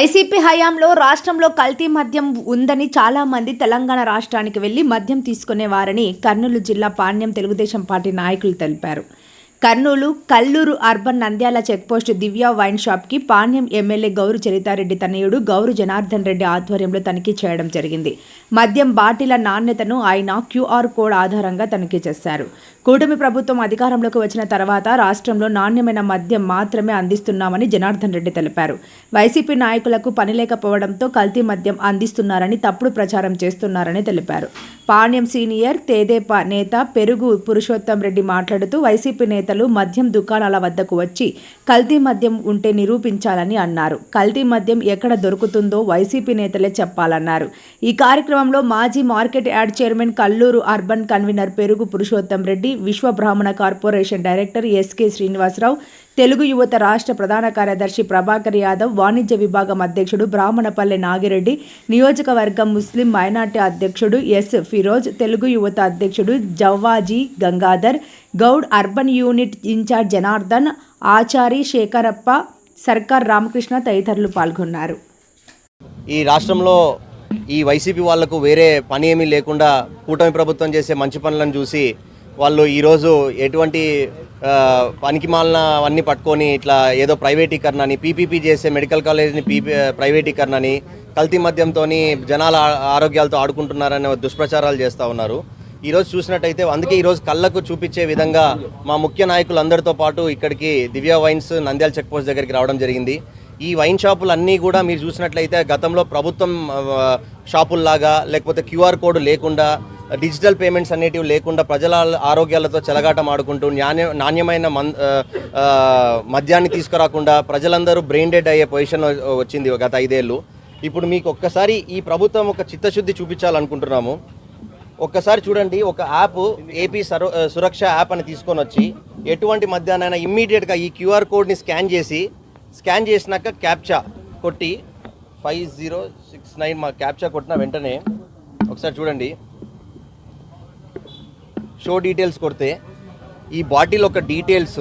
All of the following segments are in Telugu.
వైసీపీ హయాంలో రాష్ట్రంలో కల్తీ మద్యం ఉందని చాలామంది తెలంగాణ రాష్ట్రానికి వెళ్ళి మద్యం తీసుకునేవారని కర్నూలు జిల్లా పాణ్యం తెలుగుదేశం పార్టీ నాయకులు తెలిపారు. Kurnool Kalluru urban Nandyal check post Divya wine షాప్కి పాణ్యం ఎమ్మెల్యే గౌరు చరితారెడ్డి తనయుడు గౌరు జనార్దన్ రెడ్డి ఆధ్వర్యంలో తనిఖీ చేయడం జరిగింది. మద్యం బాటిల నాణ్యతను ఆయన క్యూఆర్ కోడ్ ఆధారంగా తనిఖీ చేశారు. కూటమి ప్రభుత్వం అధికారంలోకి వచ్చిన తర్వాత రాష్ట్రంలో నాణ్యమైన మద్యం మాత్రమే అందిస్తున్నామని జనార్దన్ రెడ్డి తెలిపారు. వైసీపీ నాయకులకు పని లేకపోవడంతో కల్తీ మద్యం అందిస్తున్నారని తప్పుడు ప్రచారం చేస్తున్నారని తెలిపారు. పాణ్యం సీనియర్ తేదేపా నేత పెరుగు పురుషోత్తం రెడ్డి మాట్లాడుతూ వైసీపీ నేతలు మద్యం దుకాణాల వద్దకు వచ్చి కల్తీ మద్యం ఉంటే నిరూపించాలని అన్నారు. కల్తీ మద్యం ఎక్కడ దొరుకుతుందో వైసీపీ నేతలే చెప్పాలన్నారు. ఈ కార్యక్రమంలో మాజీ market yard chairman Kalluru urban convener Perugu Purushottam Reddy Vishwa Brahmana corporation director SK Srinivasa Rao Telugu Yuvatha రాష్ట్ర ప్రధాన కార్యదర్శి ప్రభాకర్ యాదవ్ వాణిజ్య విభాగం అధ్యక్షుడు బ్రాహ్మణపల్లె నాగిరెడ్డి నియోజకవర్గం ముస్లిం మైనార్టీ అధ్యక్షుడు ఎస్ ఫిరోజ్ తెలుగు యువత అధ్యక్షుడు Javvaji Gangadhar Goud urban unit in charge Janardhan Achari Sekharappa Sarkar Ramakrishna తదితరులు పాల్గొన్నారు. ఈ రాష్ట్రంలో ఈ వైసీపీ వాళ్ళకు వేరే పని ఏమీ లేకుండా కూటమి ప్రభుత్వం చేసే మంచి పనులను చూసి వాళ్ళు ఈరోజు ఎటువంటి ఆ, పనికి అవన్నీ పట్టుకొని ఇట్లా ఏదో ప్రైవేటీకరణ అని పీపీపీ చేసే మెడికల్ కాలేజ్ని పీపీ ప్రైవేటీకరణ అని కల్తీ మద్యంతో జనాల ఆరోగ్యాలతో ఆడుకుంటున్నారనే దుష్ప్రచారాలు చేస్తూ ఉన్నారు. ఈరోజు చూసినట్టయితే అందుకే ఈరోజు కళ్ళకు చూపించే విధంగా మా ముఖ్య నాయకులందరితో పాటు ఇక్కడికి దివ్య వైన్స్ నంద్యాల చెక్పోస్ట్ దగ్గరికి రావడం జరిగింది. ఈ వైన్ షాపులు అన్నీ కూడా మీరు చూసినట్లయితే గతంలో ప్రభుత్వం షాపుల్లాగా లేకపోతే క్యూఆర్ కోడ్ లేకుండా డిజిటల్ పేమెంట్స్ అనేటివి లేకుండా ప్రజల ఆరోగ్యాలతో చెలగాటం ఆడుకుంటూ నాణ్య నాణ్యమైన మన్ మద్యాన్ని తీసుకురాకుండా ప్రజలందరూ బ్రెయిన్ డెడ్ అయ్యే పొజిషన్ వచ్చింది గత ఐదేళ్ళు. ఇప్పుడు మీకు ఒక్కసారి ఈ ప్రభుత్వం ఒక చిత్తశుద్ధి చూపించాలనుకుంటున్నాము. ఒక్కసారి చూడండి ఒక యాప్ ఏపీ సర్వ సురక్ష యాప్ అని తీసుకొని వచ్చి ఎటువంటి మధ్యాహ్నైనా ఇమ్మీడియట్గా ఈ క్యూఆర్ కోడ్ని స్కాన్ చేసి స్కాన్ చేసినాక క్యాప్చా కొట్టి ఫైవ్ జీరో సిక్స్ నైన్ మా క్యాప్చా కొట్టిన వెంటనే ఒకసారి చూడండి. షో డీటెయిల్స్ కొడితే ఈ బాటిల్ ఒక డీటెయిల్స్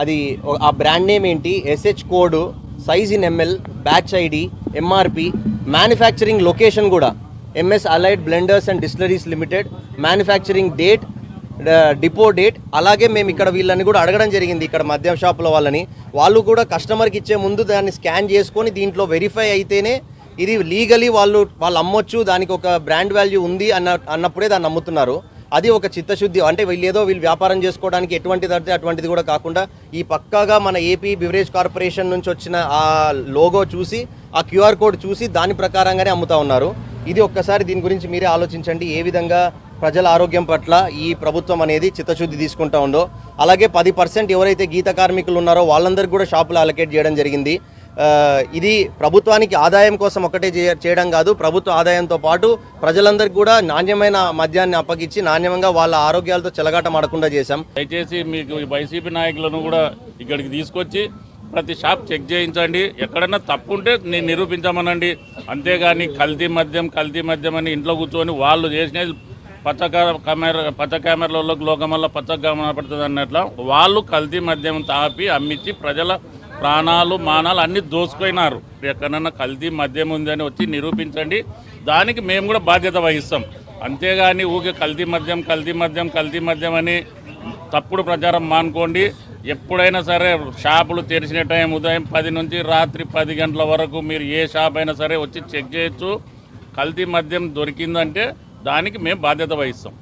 అది ఆ బ్రాండ్ నేమ్ ఏంటి SH code size in ML batch ID MRP manufacturing location కూడా. MS allied blenders and distilleries limited manufacturing date depot date అలాగే మేము ఇక్కడ వీళ్ళని కూడా అడగడం జరిగింది ఇక్కడ మద్యం షాపుల వాళ్ళని. వాళ్ళు కూడా కస్టమర్కి ఇచ్చే ముందు దాన్ని స్కాన్ చేసుకొని దీంట్లో వెరిఫై అయితేనే ఇది లీగలీ వాళ్ళు వాళ్ళు అమ్మొచ్చు దానికి ఒక బ్రాండ్ వాల్యూ ఉంది అన్న అన్నప్పుడే దాన్ని అమ్ముతున్నారు. అది ఒక చిత్తశుద్ధి. అంటే వీళ్ళు ఏదో వీళ్ళు వ్యాపారం చేసుకోవడానికి ఎటువంటిది అంటే అటువంటిది కూడా కాకుండా ఈ పక్కాగా మన ఏపీ బివరేజ్ కార్పొరేషన్ నుంచి వచ్చిన ఆ లోగో చూసి ఆ క్యూఆర్ కోడ్ చూసి దాని ప్రకారంగానే అమ్ముతా ఉన్నారు. ఇది ఒక్కసారి దీని గురించి మీరే ఆలోచించండి. ఏ విధంగా ప్రజల ఆరోగ్యం పట్ల ఈ ప్రభుత్వం అనేది చిత్తశుద్ధి తీసుకుంటా ఉందో. అలాగే పది పర్సెంట్ ఎవరైతే గీత కార్మికులు ఉన్నారో వాళ్ళందరికీ కూడా షాపులు అలొకేట్ చేయడం జరిగింది. ఇది ప్రభుత్వానికి ఆదాయం కోసం ఒకటే చేయడం కాదు ప్రభుత్వ ఆదాయంతో పాటు ప్రజలందరికీ కూడా నాణ్యమైన మద్యాన్ని అప్పగించి నాణ్యంగా వాళ్ళ ఆరోగ్యాలతో చెలగాటమాడకుండా చేశాం. దయచేసి మీకు వైసీపీ నాయకులను కూడా ఇక్కడికి తీసుకొచ్చి ప్రతి షాప్ చెక్ చేయించండి. ఎక్కడన్నా తప్పు ఉంటే నేను నిరూపించమనండి. అంతేగాని కల్తీ మద్యం కల్తీ మద్యం అని ఇంట్లో కూర్చొని వాళ్ళు చేసినది పచ్చ కెమెరా పచ్చ కెమెరాలో లోకమల్ల పచ్చ కనపడుతుంది అన్నట్లు వాళ్ళు కల్తీ మద్యం తాపి అమ్మించి ప్రజల ప్రాణాలు మానాలు అన్ని దోసుకుపోయినారు ఎక్కడన్నా కల్తీ మద్యం ఉందని వచ్చి నిరూపించండి. దానికి మేము కూడా బాధ్యత వహిస్తాం. అంతేగాని ఊకే కల్తీ మద్యం కల్తీ మద్యం కల్తీ మద్యం అని తప్పుడు ప్రచారం మానుకోండి. ఎప్పుడైనా సరే షాపులు తెరిచిన టైం ఉదయం పది నుంచి రాత్రి పది గంటల వరకు మీరు ఏ షాప్ అయినా సరే వచ్చి చెక్ చేయొచ్చు. కల్తీ మద్యం దొరికిందంటే దానికి మేము బాధ్యత వహిస్తాం.